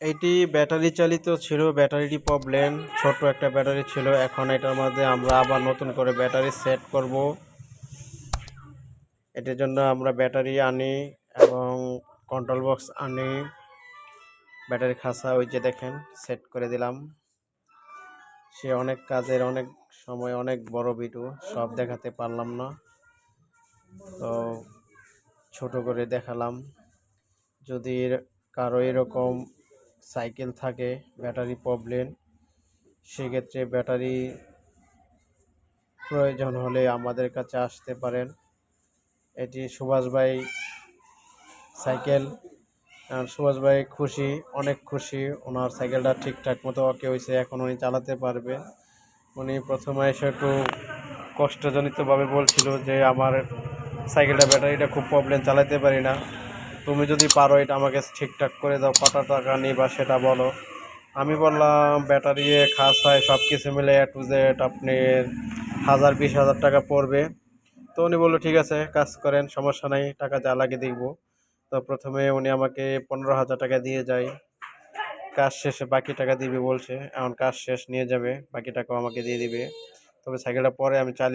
এটি ব্যাটারি চালিত ছিল, ব্যাটারিটি প্রবলেম ছোট একটা ব্যাটারি ছিল। এখন এটার মধ্যে আমরা আবার নতুন করে ব্যাটারি সেট করব। এটার জন্য আমরা ব্যাটারি আনি এবং কন্ট্রোল বক্স আনি। ব্যাটারি খাসা ওই যে দেখেন, সেট করে দিলাম। সে অনেক কাজের, অনেক সময়, অনেক বড় ভিডিও, সব দেখাতে পারলাম না। তো ছোট করে দেখালাম। যদি কারও এরকম সাইকেল থাকে, ব্যাটারি প্রবলেম। সেক্ষেত্রে ব্যাটারি প্রয়োজন হলে আমাদের কাছে আসতে পারেন। এটি সুভাষ ভাই সাইকেল। সুভাষ ভাই খুশি, অনেক খুশি। ওনার সাইকেলটা ঠিকঠাক মতো ওকে হয়েছে এখন উনি চালাতে পারবে। উনি প্রথমে এসে একটু কষ্টজনিতভাবে বলছিল যে, আমার সাইকেলটা, ব্যাটারিটা খুব প্রবলেম চালাতে পারি না। তুমি যদি পারো এটা আমাকে ঠিকঠাক করে দাও কত টাকা নিবা সেটা বলো। আমি বললাম, ব্যাটারি খাস খাসায় সব কিছু মিলে এ টু জেড আপনি হাজার, বিশ হাজার টাকা পড়বে। তো উনি বলল, ঠিক আছে, কাজ করেন, সমস্যা নাই, টাকা যা লাগে দেখব। তো প্রথমে উনি আমাকে পনেরো হাজার টাকা দিয়ে যায়। কাজ শেষে বাকি টাকা দিবে বলছে, এখন কাজ শেষ, নিয়ে যাবে, বাকি টাকাও আমাকে দিয়ে দিবে। তবে সাইকেলটা পরে আমি চালিয়ে